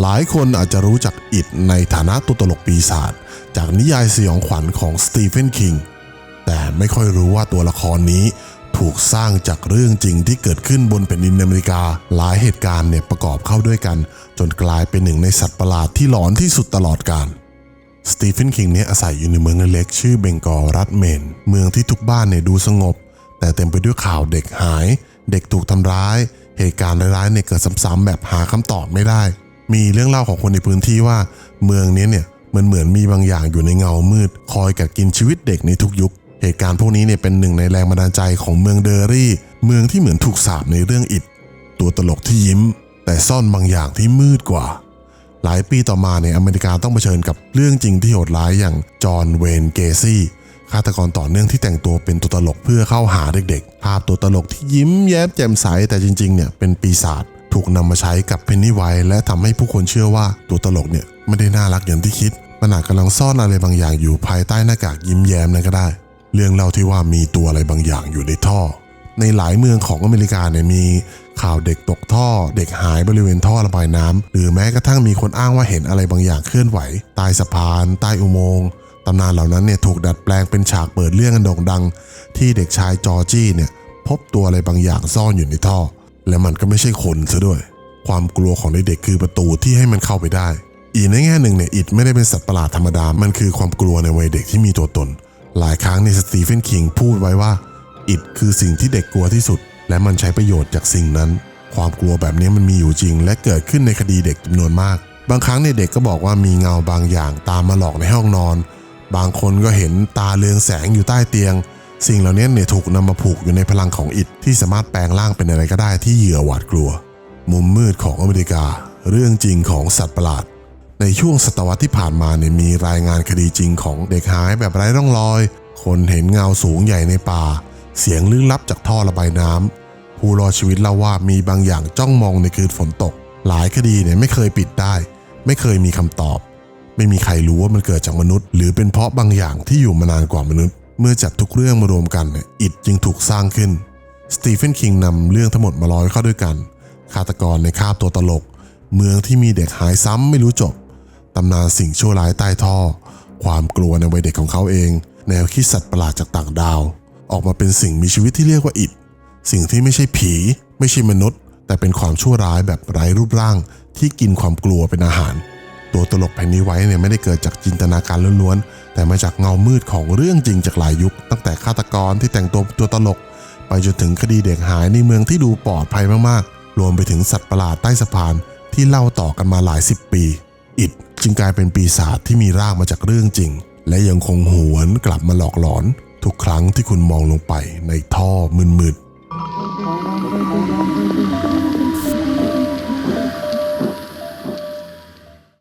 หลายคนอาจจะรู้จักอิดในฐานะตัวตลกปีศาจจากนิยายสยองขวัญของสตีเฟนคิง แต่ไม่ค่อยรู้ว่าตัวละครนี้ถูกสร้างจากเรื่องจริงที่เกิดขึ้นบนแผ่นดินอเมริกา หลายเหตุการณ์เนี่ยประกอบเข้าด้วยกัน จนกลายเป็นหนึ่งในสัตว์ประหลาดที่หลอนที่สุดตลอดกาลสตีเฟนคิงเนี่ยอาศัยอยู่ในเมืองเล็กชื่อเบงกอลรัฐเมน เมืองที่ทุกบ้านเนี่ยดูสงบ แต่เต็มไปด้วยข่าวเด็กหาย เด็กถูกทำร้าย เหตุการณ์ร้ายๆเนี่ยเกิดซ้ำๆแบบหาคำตอบไม่ได้ มีเรื่องเล่าของคนในพื้นที่ว่า เมืองนี้เนี่ยมันเหมือนมีบางอย่างอยู่ในเงามืด คอยกัดกินชีวิตเด็กในทุกยุค เหตุการณ์พวกนี้เนี่ยเป็นหนึ่งในแรงบันดาลใจของเมืองเดอรี่ เมืองที่เหมือนถูกสาปในเรื่องอิดตัวตลกที่ยิ้ม แต่ซ่อนบางอย่างที่มืดกว่า หลายปีต่อมาเนี่ยอเมริกาต้องเผชิญกับเรื่องจริงที่โหดร้ายอย่างจอห์นเวนเกซี่ฆาตกรต่อเนื่องที่แต่งตัวเป็นตัวตลกเพื่อเข้าหาเด็กๆ ภาพตัวตลกที่ยิ้มแย้มแจ่มใสแต่จริงๆเนี่ยเป็นปีศาจ ถูกนำมาใช้กับเพนนีไวและทำให้ผู้คนเชื่อว่าตัวตลกเนี่ยไม่ได้น่ารักอย่างที่คิด มันอาจกำลังซ่อนอะไรบางอย่างอยู่ภายใต้หน้ากากยิ้มแย้มนั่นก็ได้ เรื่องเล่าที่ว่ามีตัวอะไรบางอย่างอยู่ในท่อ ในหลายเมืองของอเมริกาเนี่ยมีข่าวเด็กตกท่อ เด็กหายบริเวณท่อระบายน้ำหรือแม้กระทั่งมีคนอ้างว่าเห็นอะไรบางอย่างเคลื่อนไหวใต้สะพานใต้อุโมงค์ตำนานเหล่านั้นเนี่ยถูกดัดแปลงเป็นฉากเปิดเรื่องอันโด่งดัง ที่เด็กชายจอร์จี้เนี่ยพบตัวอะไรบางอย่างซ่อนอยู่ในท่อ และมันก็ไม่ใช่คนซะด้วย ความกลัวของเด็กๆคือประตูที่ให้มันเข้าไปได้ อีกในแง่หนึ่งเนี่ยอิดไม่ได้เป็นสัตว์ประหลาดธรรมดา มันคือความกลัวในวัยเด็กที่มีตัวตน หลายครั้งในสตีเฟนคิงพูดไว้ว่า อิดคือสิ่งที่เด็กกลัวที่สุด และมันใช้ประโยชน์จากสิ่งนั้น ความกลัวแบบนี้มันมีอยู่จริง และเกิดขึ้นในคดีเด็กจำนวนมาก บางครั้งเนี่ยเด็กก็บอกว่ามีเงาบางอย่างตามมาหลอกในห้องนอน บางคนก็เห็นตาเรืองแสงอยู่ใต้เตียง สิ่งเหล่านี้เนี่ยถูกนำมาผูกอยู่ในพลังของอิดที่สามารถแปลงร่างเป็นอะไรก็ได้ที่เหยื่อหวาดกลัว มุมมืดของอเมริกา เรื่องจริงของสัตว์ประหลาด ในช่วงศตวรรษที่ผ่านมาเนี่ยมีรายงานคดีจริงของเด็กหายแบบไร้ร่องรอย คนเห็นเงาสูงใหญ่ในป่า เสียงลึกลับจากท่อระบายน้ำผู้รอดชีวิตเล่าว่ามีบางอย่างจ้องมองในคืนฝนตก หลายคดีเนี่ยไม่เคยปิดได้ ไม่เคยมีคำตอบ ไม่มีใครรู้ว่ามันเกิดจากมนุษย์ หรือเป็นเพราะบางอย่างที่อยู่มานานกว่ามนุษย์ เมื่อจับทุกเรื่องมารวมกันอิดจึงถูกสร้างขึ้น สตีเฟนคิงนำเรื่องทั้งหมดมาร้อยเข้าด้วยกัน ฆาตกรในคาบตัวตลก เมืองที่มีเด็กหายซ้ำไม่รู้จบ ตำนานสิ่งชั่วร้ายใต้ท่อ ความกลัวในวัยเด็กของเขาเอง แนวคิดสัตว์ประหลาดจากต่างดาว ออกมาเป็นสิ่งมีชีวิตที่เรียกว่าอิด สิ่งที่ไม่ใช่ผี ไม่ใช่มนุษย์ แต่เป็นความชั่วร้ายแบบไร้รูปร่างที่กินความกลัวเป็นอาหาร ตัวตลกแผ่นนี้ไว้เนี่ยไม่ได้เกิดจากจินตนาการล้วนๆ แต่มาจากเงามืดของเรื่องจริงจากหลายยุค ตั้งแต่ฆาตกรที่แต่งตัวตัวตลก ไปจนถึงคดีเด็กหายในเมืองที่ดูปลอดภัยมากๆ รวมไปถึงสัตว์ประหลาดใต้สะพานที่เล่าต่อกันมาหลายสิบปี อิดจึงกลายเป็นปีศาจที่มีรากมาจากเรื่องจริง และยังคงหวนกลับมาหลอกหลอน ทุกครั้งที่คุณมองลงไปในท่อมืดๆ